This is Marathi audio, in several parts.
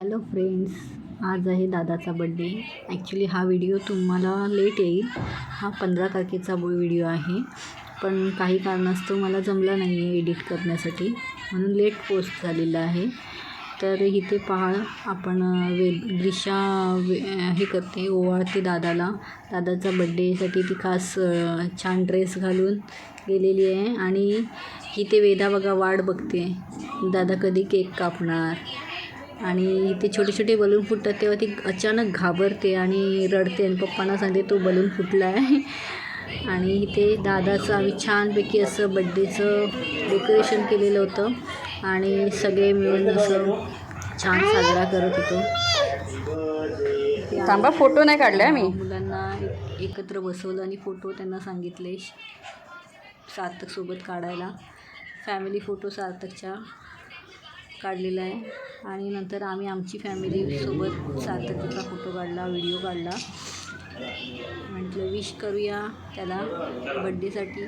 हॅलो फ्रेंड्स आज आहे दादाचा बड्डे ॲक्च्युली हा व्हिडिओ तुम्हाला लेट येईल. हा पंधरा तारखेचा व्हिडिओ आहे. पण काही कारणास्तव मला जमला नाही आहे एडिट करण्यासाठी. म्हणून लेट पोस्ट झालेला आहे. तर इथे पहा आपण वे ग्रिशा वे हे करते ओवाळते दादाला. दादाचा बड्डेसाठी ती खास छान ड्रेस घालून गेलेली आहे. आणि इथे वेदा बघा वाट बघते. दादा कधी केक कापणार? आणि इथे छोटे छोटे बलून फुटतात तेव्हा ती अचानक घाबरते आणि रडते आणि पप्पांना सांगते तो बलून फुटला आहे आणि इथे दादाचं आम्ही छानपैकी असं बड्डेचं डेकोरेशन केलेलं होतं आणि सगळे मिळून असं छान साजरा करत होतो. थांबा फोटो नाही काढले मी. मुलांना एक- एकत्र बसवलं आणि फोटो त्यांना सांगितले सार्थकसोबत काढायला. फॅमिली फोटो सार्थकच्या. काढलेला आहे. आणि नंतर आम्ही आमची फॅमिलीसोबत सार्थकचा फोटो काढला व्हिडिओ काढला. म्हटलं विश करूया त्याला बड्डेसाठी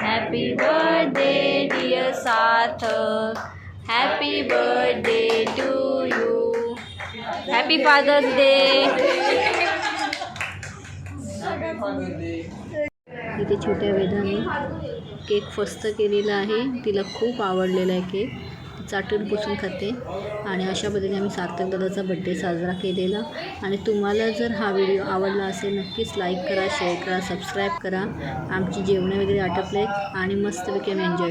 happy birthday dear Sarthak. Happy birthday to you happy Father's Day इथे छोट्या वेदाने केक फस्त केलेला आहे. तिला खूप आवडलेला आहे केक. चाटून पुसून खाते. आणि अशा पद्धतीने आम्ही सार्थक दादाचा बड्डे साजरा केलेला. आणि तुम्हाला जर हा व्हिडिओ आवडला असेल नक्कीच लाईक करा शेअर करा सबस्क्राईब करा. आमची जेवणं वगैरे आटपले आणि मस्तपैकी आम्ही एन्जॉय